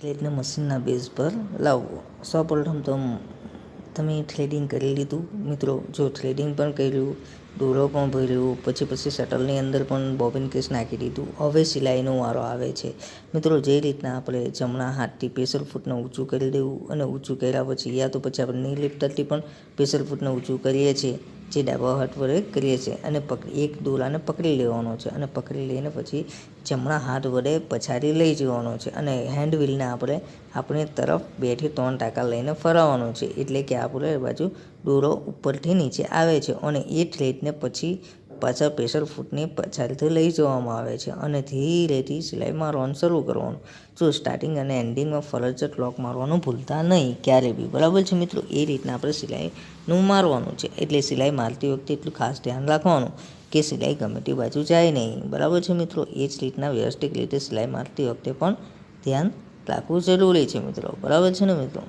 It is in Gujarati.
થ્રેડને મશીનના બેઝ પર લાવવો સૌપ્રથમ તો તમે થ્રેડિંગ કરી લીધું. મિત્રો, જો થ્રેડિંગ પણ કર્યું દોરો પણ ભર્યો, પછી પછી શટલની અંદર પણ બોબિન કેસ નાખી દીધું. હવે સિલાઈનો વારો આવે છે. મિત્રો, જે રીતના આપણે જમણા હાથથી પ્રેશર ફૂટને ઊંચું કરી દેવું અને ઊંચું કર્યા પછી, યા તો પછી આપણે ની લિફ્ટરથી પણ પ્રેશર ફૂટને ઊંચું કરીએ છીએ. જે ડાબા હાથ વડે કરીએ છીએ અને એક દોરાને પકડી લેવાનો છે અને પકડી લઈને પછી જમણા હાથ વડે પછાડી લઈ જવાનો છે અને હેન્ડ વ્હીલને આપણે આપણી તરફ બેથી ત્રણ ટાંકા લઈને ફરાવવાનો છે. એટલે કે આપણે બાજુ દોરો ઉપરથી નીચે આવે છે અને એ થ્રેડને પછી પાછા પ્રેશર ફૂટને પછાડીથી લઈ જવામાં આવે છે અને ધીરેથી સિલાઈ મારવાનું શરૂ કરવાનું. જો સ્ટાર્ટિંગ અને એન્ડિંગમાં ફરજિયાત લોક મારવાનું ભૂલતા નહીં. ક્યારે બી. બરાબર છે મિત્રો? એ રીતના આપણે સિલાઈનું મારવાનું છે. એટલે સિલાઈ મારતી વખતે એટલું ખાસ ધ્યાન રાખવાનું કે સિલાઈ ગમે તે બાજુ જાય નહીં. બરાબર છે મિત્રો? એ જ રીતના વ્યવસ્થિત રીતે સિલાઈ મારતી વખતે પણ ધ્યાન રાખવું જરૂરી છે મિત્રો. બરાબર છે ને મિત્રો?